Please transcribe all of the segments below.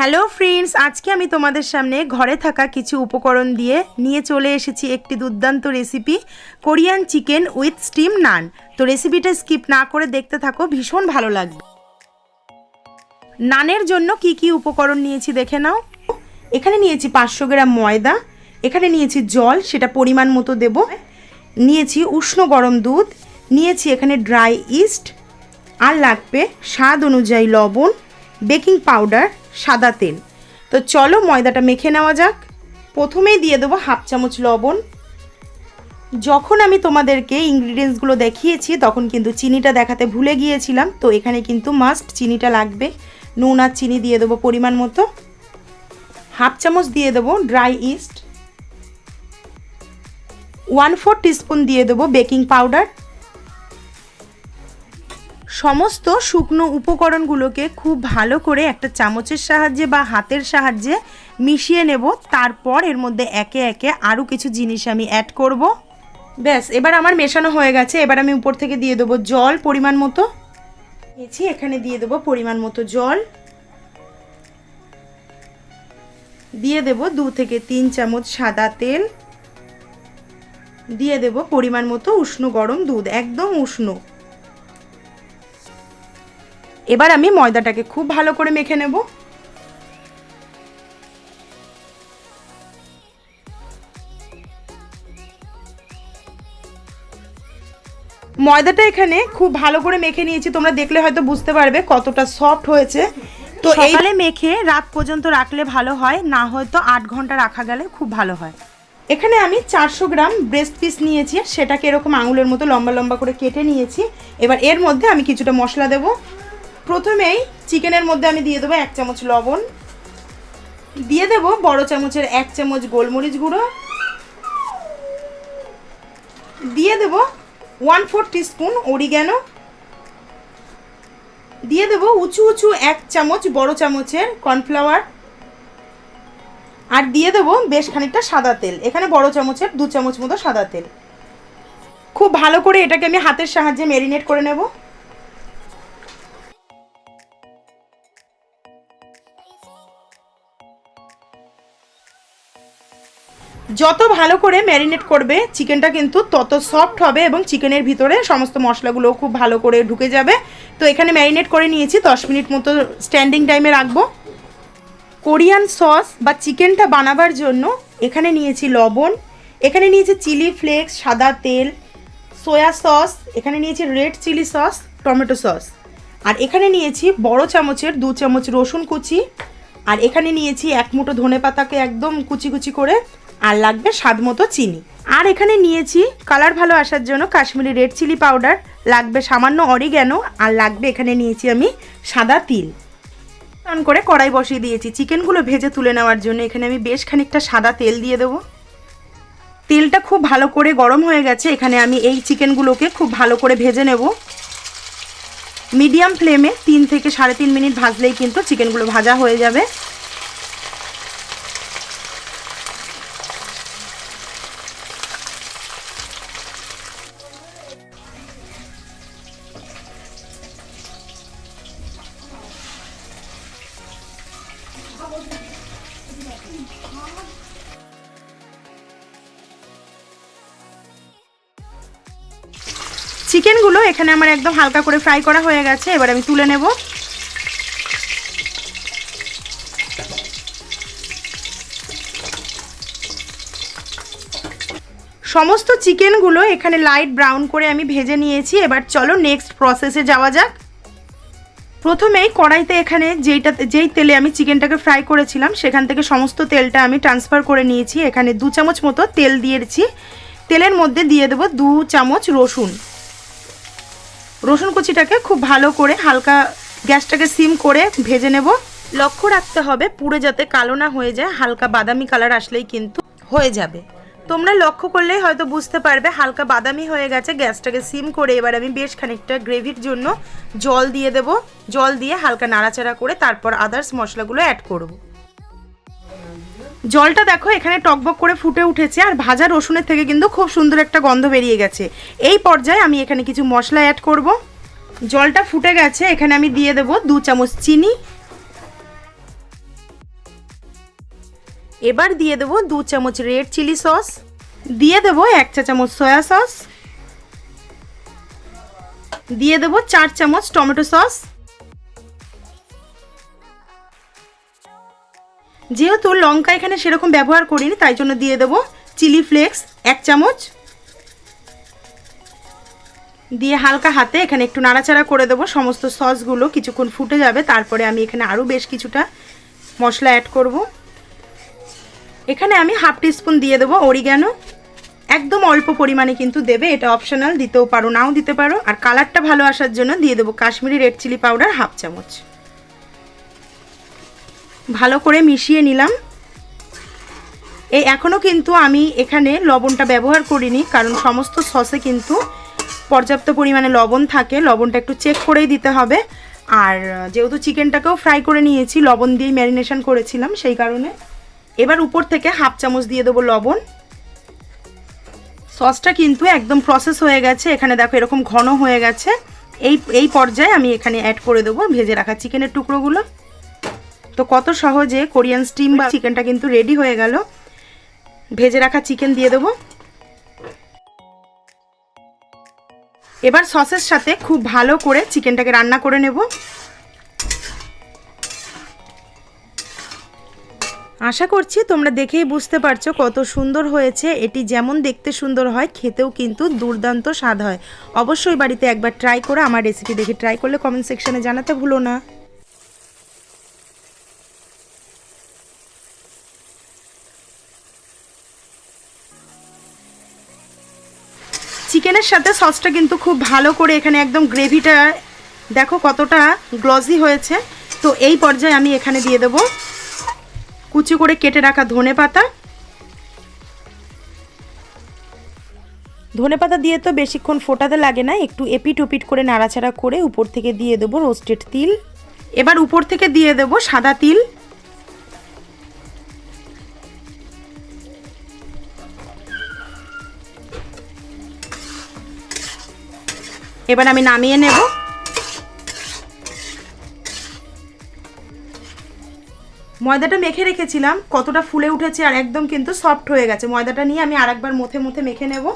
Hello friends আজকে আমি তোমাদের সামনে ঘরে থাকা কিছু উপকরণ দিয়ে নিয়ে চলে এসেছি একটি দুর্দান্ত recipe Korean chicken with steam naan তো রেসিপিটা স্কিপ না করে দেখতে থাকো, ভীষণ ভালো লাগবে। নানের জন্য কি কি উপকরণ নিয়েছি দেখে নাও। এখানে নিয়েছি পাঁচশো গ্রাম ময়দা, এখানে নিয়েছি জল, সেটা পরিমাণ মতো দেব। নিয়েছি উষ্ণ গরম দুধ, নিয়েছি এখানে ড্রাই ইস্ট আর লাগবে স্বাদ অনুযায়ী লবণ বেকিং পাউডার সাদা তেল। তো চলো ময়দাটা মেখে নেওয়া যাক। প্রথমেই দিয়ে দেবো হাফ চামচ লবণ। যখন আমি তোমাদেরকে ইনগ্রিডিয়েন্টসগুলো দেখিয়েছি, তখন কিন্তু চিনিটা দেখাতে ভুলে গিয়েছিলাম। তো এখানে কিন্তু মাস্ট চিনিটা লাগবে। নুন আর চিনি দিয়ে দেবো পরিমাণ মতো। হাফ চামচ দিয়ে দেবো dry yeast one four teaspoon দিয়ে দেবো বেকিং পাউডার সমস্ত শুকনো উপকরণগুলোকে খুব ভালো করে একটা চামচের সাহায্যে বা হাতের সাহায্যে মিশিয়ে নেব। তারপর এর মধ্যে একে একে আরও কিছু জিনিস আমি অ্যাড করব। ব্যাস, এবার আমার মেশানো হয়ে গেছে। এবার আমি উপর থেকে দিয়ে দেবো জল পরিমাণ মতো। নিয়েছি, এখানে দিয়ে দেবো পরিমাণ মতো জল। দিয়ে দেব দু থেকে তিন চামচ সাদা তেল। দিয়ে দেব পরিমাণ মতো উষ্ণ গরম দুধ, একদম উষ্ণ। এবার আমি ময়দাটাকে খুব ভালো করে মেখে নেব। ময়দাটা এখানে খুব ভালো করে মেখে নিয়েছি তোমরা দেখলে হয়তো বুঝতে পারবে কতটা সফট হয়েছে। তো সকালে মেখে রাত পর্যন্ত রাখলে ভালো হয় না হয়তো আট ঘণ্টা রাখা গেলে খুব ভালো হয়। এখানে আমি চারশো গ্রাম ব্রেস্ট পিস নিয়েছি সেটাকে এরকম আঙুলের মতো লম্বা লম্বা করে কেটে নিয়েছি। এবার এর মধ্যে আমি কিছুটা মশলা দেবো। প্রথমেই চিকেনের মধ্যে আমি দিয়ে দেবো এক চামচ লবণ। দিয়ে দেব বড় চামচের এক চামচ গোলমরিচ গুঁড়ো। দিয়ে দেব ওয়ান ফোর টিস্পুন অরিগ্যানো দিয়ে দেব উঁচু উঁচু এক চামচ বড় চামচের কর্নফ্লাওয়ার আর দিয়ে দেবো বেশ খানিকটা সাদা তেল। এখানে বড় চামচের দু চামচ মতো সাদা তেল। খুব ভালো করে এটাকে আমি হাতের সাহায্যে ম্যারিনেট করে নেব। যত ভালো করে ম্যারিনেট করবে, চিকেনটা কিন্তু তত সফট হবে এবং চিকেনের ভিতরে সমস্ত মশলাগুলো খুব ভালো করে ঢুকে যাবে। তো এখানে ম্যারিনেট করে নিয়েছি, দশ মিনিট মতো স্ট্যান্ডিং টাইমে রাখব। কোরিয়ান সস বা চিকেনটা বানাবার জন্য এখানে নিয়েছি লবণ, এখানে নিয়েছি চিলি ফ্লেক্স, সাদা তেল, সয়া সস, এখানে নিয়েছি red chilli sauce, tomato sauce. আর এখানে নিয়েছি বড় চামচের দু চামচ রসুন কুচি, আর এখানে নিয়েছি এক মুঠো ধনে পাতাকে একদম কুচি কুচি করে আর লাগবে স্বাদ মতো চিনি। আর এখানে নিয়েছি কালার ভালো আসার জন্য কাশ্মীরি রেড চিলি পাউডার, লাগবে সামান্য অরিগ্যানো, আর লাগবে এখানে নিয়েছি আমি সাদা তিল। অন করে কড়াই বসিয়ে দিয়েছি। চিকেনগুলো ভেজে তুলে নেওয়ার জন্য এখানে আমি বেশ খানিকটা সাদা তেল দিয়ে দেবো। তেলটা খুব ভালো করে গরম হয়ে গেছে, এখানে আমি এই চিকেনগুলোকে খুব ভালো করে ভেজে নেব। মিডিয়াম ফ্লেমে তিন থেকে সাড়ে তিন মিনিট ভাজলেই কিন্তু চিকেনগুলো ভাজা হয়ে যাবে। চিকেনগুলো এখানে আমার একদম হালকা করে ফ্রাই করা হয়ে গেছে, এবার আমি তুলে নেব। সমস্ত চিকেনগুলো এখানে লাইট ব্রাউন করে আমি ভেজে নিয়েছি, এবার চলো নেক্সট প্রসেসে যাওয়া যাক। প্রথমেই কড়াইতে এখানে যেইটা, যেই তেলে আমি চিকেনটাকে ফ্রাই করেছিলাম, সেখান থেকে সমস্ত তেলটা আমি ট্রান্সফার করে নিয়েছি। এখানে দু চামচ মতো তেল দিয়েছি। তেলের মধ্যে দিয়ে দেবো দু চামচ রসুন। রসুন কুচিটাকে খুব ভালো করে হালকা গ্যাসটাকে সিম করে ভেজে নেব। লক্ষ্য রাখতে হবে পুরো যাতে কালো না হয়ে যায়, হালকা বাদামি কালার আসলেই কিন্তু হয়ে যাবে। তোমরা লক্ষ্য করলেই হয়তো বুঝতে পারবে, হালকা বাদামি হয়ে গেছে, গ্যাসটাকে সিম করে এবার আমি বেশ খানিকটা গ্রেভির জন্য জল দিয়ে দেব। জল দিয়ে হালকা নাড়াচাড়া করে তারপর আদার্স মশলাগুলো অ্যাড করব। জলটা দেখো, এখানে টকবক করে ফুটে উঠেছে আর ভাজা রসুনের থেকে কিন্তু খুব সুন্দর একটা গন্ধ বেরিয়ে গেছে। এই পর্যায়ে আমি এখানে কিছু মশলা অ্যাড করব। জলটা ফুটে গেছে, এখানে আমি দিয়ে দেব দু চামচ চিনি। এবার দিয়ে দেবো দু চামচ রেড চিলি সস দিয়ে দেবো এক চা চামচ সয়া সস দিয়ে দেবো চার চামচ টমেটো সস যেহেতু লঙ্কা এখানে সেরকম ব্যবহার করিনি, তাই জন্য দিয়ে দেবো চিলি ফ্লেক্স, এক চামচ। দিয়ে হালকা হাতে এখানে একটু নাড়াচাড়া করে দেবো, সমস্ত সসগুলো কিছুক্ষণ ফুটে যাবে, তারপরে আমি এখানে আরও বেশ কিছুটা মশলা অ্যাড করব। এখানে আমি হাফ টিস্পুন দিয়ে দেবো অরিগ্যানো। একদম অল্প পরিমাণে কিন্তু দেবে, এটা অপশনাল দিতেও পারো, নাও দিতে পারো। আর কালারটা ভালো আসার জন্য দিয়ে দেবো Kashmiri red chilli powder half চামচ। ভালো করে মিশিয়ে নিলাম। এই এখনও কিন্তু আমি এখানে লবণটা ব্যবহার করিনি, কারণ সমস্ত সসে কিন্তু পর্যাপ্ত পরিমাণে লবণ থাকে, লবণটা একটু চেক করেই দিতে হবে। আর যেহেতু চিকেনটাকেও ফ্রাই করে নিয়েছি, লবণ দিয়েই ম্যারিনেশন করেছিলাম, সেই কারণে এবার উপর থেকে হাফ চামচ দিয়ে দেবো লবণ। সসটা কিন্তু একদম প্রসেস হয়ে গেছে, এখানে দেখো এরকম ঘন হয়ে গেছে। এই এই পর্যায়ে আমি এখানে অ্যাড করে দেবো, ভেজে রাখা চিকেনের টুকরোগুলো। তো কত সহজে কোরিয়ান স্টিম বা চিকেনটা কিন্তু রেডি হয়ে গেল। ভেজে রাখা চিকেন দিয়ে দেবো। এবার সসের সাথে খুব ভালো করে চিকেনটাকে রান্না করে নেব। আশা করছি তোমরা দেখেই বুঝতে পারছ কত সুন্দর হয়েছে। এটি যেমন দেখতে সুন্দর হয়, খেতেও কিন্তু দুর্দান্ত স্বাদ হয়। অবশ্যই বাড়িতে একবার ট্রাই করে আমার রেসিপি দেখে ট্রাই করলে কমেন্ট সেকশানে জানাতে ভুলো না। সাথে সসটা কিন্তু খুব ভালো করে এখানে একদম গ্রেভিটা দেখো কতটা গ্লজি হয়েছে। তো এই পর্যায়ে আমি এখানে দিয়ে দেব কুচি করে কেটে রাখা ধনে পাতা। ধনে পাতা দিয়ে তো বেশিক্ষণ ফোটাতে লাগে না, একটু এপিট ওপিট করে নাড়াচাড়া করে উপর থেকে দিয়ে দেবো রোস্টেড তিল। এবার উপর থেকে দিয়ে দেবো সাদা তিল। এবার আমি নামিয়ে নেব। ময়দাটা মেখে রেখেছিলাম, কতটা ফুলে উঠেছে আর একদম কিন্তু সফট হয়ে গেছে। ময়দাটা নিয়ে আমি আরেকবার মথে মথে মেখে নেব।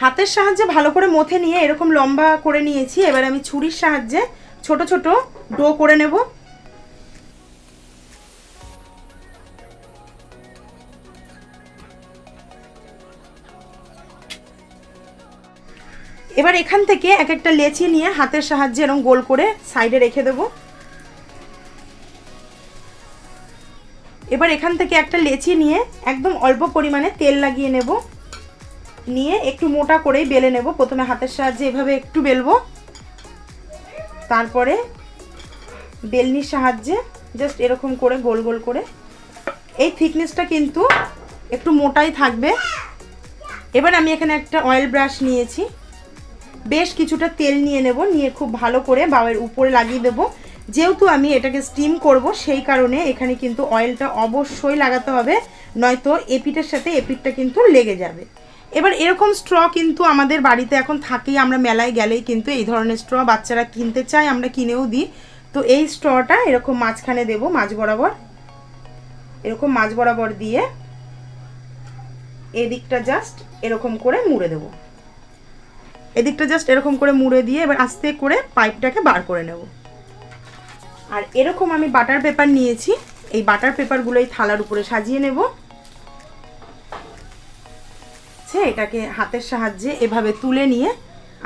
হাতের সাহায্যে ভালো করে মথে নিয়ে এরকম লম্বা করে নিয়েছি। এবার আমি ছুরির সাহায্যে ছোট ছোট ডো করে নেব। এবার এখান থেকে এক একটা লেচি নিয়ে হাতের সাহায্যে এরকম গোল করে সাইডে রেখে দেব। এবার এখান থেকে একটা লেচি নিয়ে একদম অল্প পরিমাণে তেল লাগিয়ে নেব। নিয়ে একটু মোটা করেই বেলে নেব। প্রথমে হাতের সাহায্যে এভাবে একটু বেলবো। তারপরে বেলনির সাহায্যে জাস্ট এরকম করে গোল গোল করে। এই থিকনেসটা কিন্তু একটু মোটাই থাকবে। এবার আমি এখানে একটা অয়েল ব্রাশ নিয়েছি। বেশ কিছুটা তেল নিয়ে নেব, নিয়ে খুব ভালো করে বাওয়ের উপরে লাগিয়ে দেবো। যেহেতু আমি এটাকে স্টিম করব, সেই কারণে এখানে কিন্তু অয়েলটা অবশ্যই লাগাতে হবে, নয়তো এপিটের সাথে এপিটটা কিন্তু লেগে যাবে। এবার এরকম স্ট্র কিন্তু আমাদের বাড়িতে এখন থাকেই, আমরা মেলায় গেলেই কিন্তু এই ধরনের স্ট্র বাচ্চারা কিনতে চায়, আমরা কিনেও দিই। তো এই স্ট্রটা এরকম মাঝখানে দেব, মাঝ বরাবর। এরকম মাঝ বরাবর দিয়ে এদিকটা জাস্ট এরকম করে মুড়ে দেবো। এদিকটা জাস্ট এরকম করে মুড়ে দিয়ে এবার আস্তে করে পাইপটাকে বার করে নেব। আর এরকম আমি বাটার পেপার নিয়েছি, এই বাটার পেপারগুলো এই থালার উপরে সাজিয়ে নেব। এটাকে হাতের সাহায্যে এভাবে তুলে নিয়ে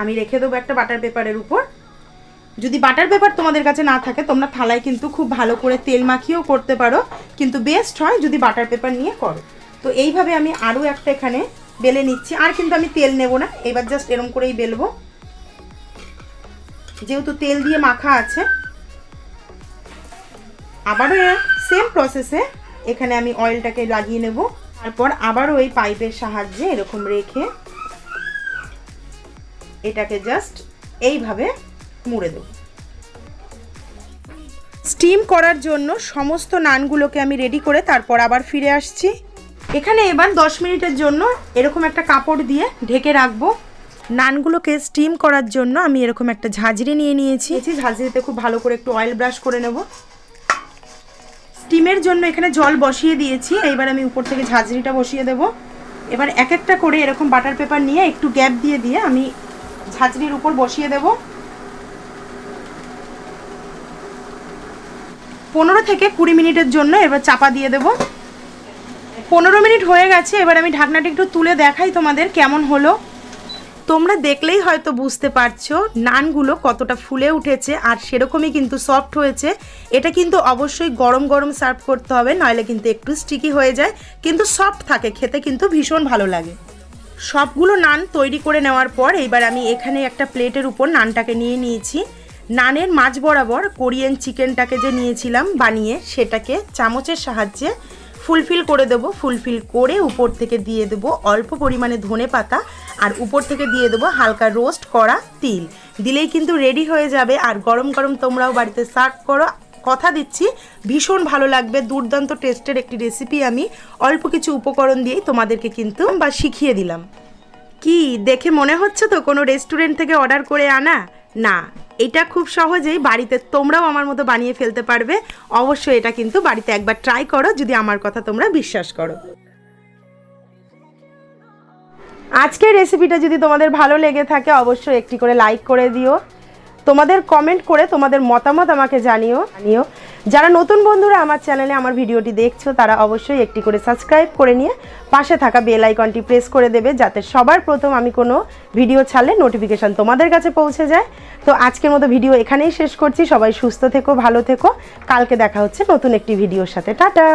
আমি রেখে দেবো একটা বাটার পেপারের উপর। যদি বাটার পেপার তোমাদের কাছে না থাকে, তোমরা থালায় কিন্তু খুব ভালো করে তেল মাখিয়েও করতে পারো, কিন্তু বেস্ট হয় যদি বাটার পেপার নিয়ে করো। তো এইভাবে আমি আরও একটা এখানে বেলে নিচ্ছি। আর কিন্তু আমি তেল নেব না। এবার জাস্ট এরম করেই বেলবো। যেহেতু তেল দিয়ে মাখা আছে, আবারও সেম প্রসেসে এখানে আমি অয়েলটাকে লাগিয়ে নেব। তারপর আবারও এই পাইপের সাহায্যে এরকম রেখে এটাকে জাস্ট এইভাবে মুড়ে দেব। স্টিম করার জন্য সমস্ত নানগুলোকে আমি রেডি করে তারপর আবার ফিরে আসছি। এখানে এবার 10 মিনিটের জন্য এরকম একটা কাপড় দিয়ে ঢেকে রাখব। নানগুলোকে স্টিম করার জন্য আমি এরকম একটা ঝাঁঝরি নিয়ে নিয়েছি। ঝাঁঝরিতে খুব ভালো করে একটু অয়েল ব্রাশ করে নেব। স্টিমের জন্য এখানে জল বসিয়ে দিয়েছি। এইবার আমি উপর থেকে ঝাঁঝরিটা বসিয়ে দেব। এবার এক একটা করে এরকম বাটার পেপার নিয়ে একটু গ্যাপ দিয়ে দিয়ে আমি ঝাঁঝরির উপর বসিয়ে দেব। পনেরো থেকে কুড়ি মিনিটের জন্য এবার চাপা দিয়ে দেব। পনেরো মিনিট হয়ে গেছে, এবার আমি ঢাকনাটা একটু তুলে দেখাই তোমাদের কেমন হলো। তোমরা দেখলেই হয়তো বুঝতে পারছ নানগুলো কতটা ফুলে উঠেছে আর সেরকমই কিন্তু সফট হয়েছে। এটা কিন্তু অবশ্যই গরম গরম সার্ভ করতে হবে, নইলে কিন্তু একটু স্টিকি হয়ে যায়। কিন্তু সফট থাকে, খেতে কিন্তু ভীষণ ভালো লাগে। সবগুলো নান তৈরি করে নেওয়ার পর এইবার আমি এখানে একটা প্লেটের উপর নানটাকে নিয়ে নিয়েছি। নানের মাঝ বরাবর কোরিয়ান চিকেনটাকে যে নিয়েছিলাম বানিয়ে, সেটাকে চামচের সাহায্যে ফুলফিল করে দেবো, ফুলফিল করে উপর থেকে দিয়ে দেবো অল্প পরিমাণে ধনে পাতা আর উপর থেকে দিয়ে দেবো হালকা রোস্ট করা তিল। দিলেই কিন্তু রেডি হয়ে যাবে। আর গরম গরম তোমরাও বাড়িতে সার্ভ করো। কথা দিচ্ছি, ভীষণ ভালো লাগবে। দুর্দান্ত টেস্টের একটি রেসিপি আমি অল্প কিছু উপকরণ দিয়েই তোমাদেরকে কিন্তু বা শিখিয়ে দিলাম। কি, দেখে মনে হচ্ছে তো কোনো রেস্টুরেন্ট থেকে অর্ডার করে আনা? না। এটা খুব সহজেই বাড়িতে তোমরাও আমার মতো বানিয়ে ফেলতে পারবে। অবশ্যই এটা কিন্তু বাড়িতে একবার ট্রাই করো, যদি আমার কথা তোমরা বিশ্বাস করো। আজকের রেসিপিটা যদি তোমাদের ভালো লেগে থাকে, অবশ্যই একটি করে লাইক করে দিও। তোমাদের কমেন্ট করে তোমাদের মতামত আমাকে জানিও জানিও। যারা নতুন বন্ধুরা আমার চ্যানেলে আমার ভিডিওটি দেখছ, তারা অবশ্যই একটি করে সাবস্ক্রাইব করে নিয়ে পাশে থাকা বেল আইকনটি প্রেস করে দেবে, যাতে সবার প্রথম আমি কোনো ভিডিও ছাড়লে নোটিফিকেশান তোমাদের কাছে পৌঁছে যায়। তো আজকের মতো ভিডিও এখানেই শেষ করছি। সবাই সুস্থ থেকো, ভালো থেকো। কালকে দেখা হচ্ছে নতুন একটি ভিডিওর সাথে। টাটা!